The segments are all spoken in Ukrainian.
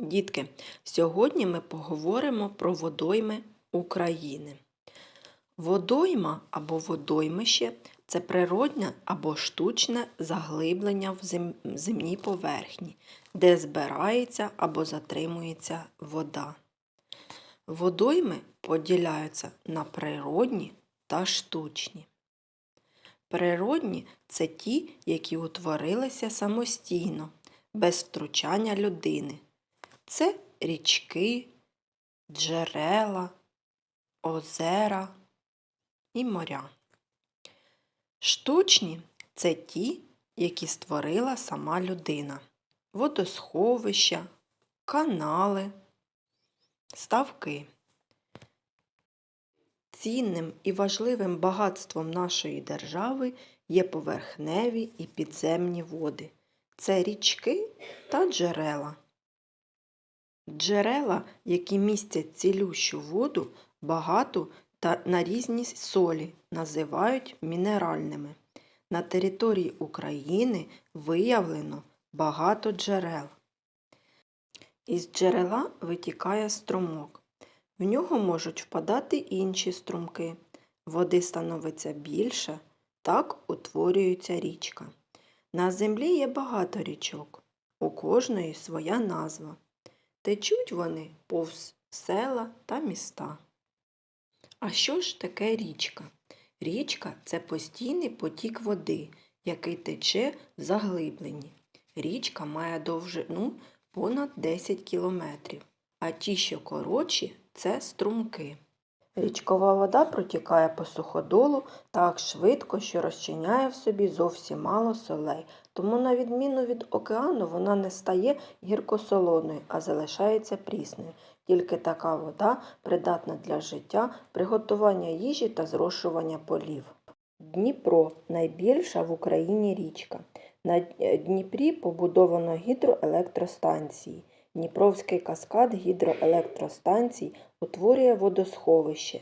Дітки, сьогодні ми поговоримо про водойми України. Водойма або водоймище це природне або штучне заглиблення в зем- земній поверхні, де збирається або затримується вода. Водойми поділяються на природні та штучні. Природні це ті, які утворилися самостійно, без втручання людини. Це річки, джерела, озера і моря. Штучні це ті, які створила сама людина. Водосховища, канали, ставки. Цінним і важливим багатством нашої держави є поверхневі і підземні води. Це річки та джерела. Джерела, які містять цілющу воду, багату та на різні солі, називають мінеральними. На території України виявлено багато джерел. Із джерела витікає струмок. В нього можуть впадати інші струмки. Води становиться більше, так утворюється річка. На землі є багато річок, у кожної своя назва. Течуть вони повз села та міста. А що ж таке річка? Річка це постійний потік води, який тече в заглибленні. Річка має довжину понад 10 кілометрів, а ті, що коротші, це струмки. Річкова вода протікає по суходолу так швидко, що розчиняє в собі зовсім мало солей, тому, на відміну від океану, вона не стає гіркосолоною, а залишається прісною. Тільки така вода придатна для життя, приготування їжі та зрошування полів. Дніпро найбільша в Україні річка. На Дніпрі побудовано гідроелектростанції. Дніпровський каскад гідроелектростанцій утворює водосховище.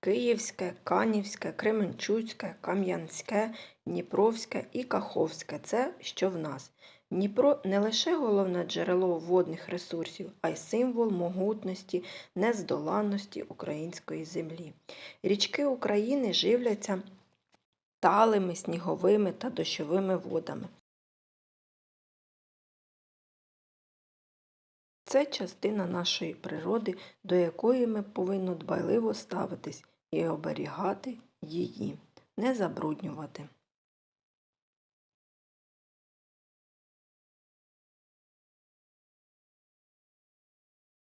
Київське, Канівське, Кременчуцьке, Кам'янське, Дніпровське і Каховське це що в нас. Дніпро не лише головне джерело водних ресурсів, а й символ могутності, нездоланності української землі. Річки України живляться талими, сніговими та дощовими водами. Це частина нашої природи, до якої ми повинні дбайливо ставитись і оберігати її, не забруднювати.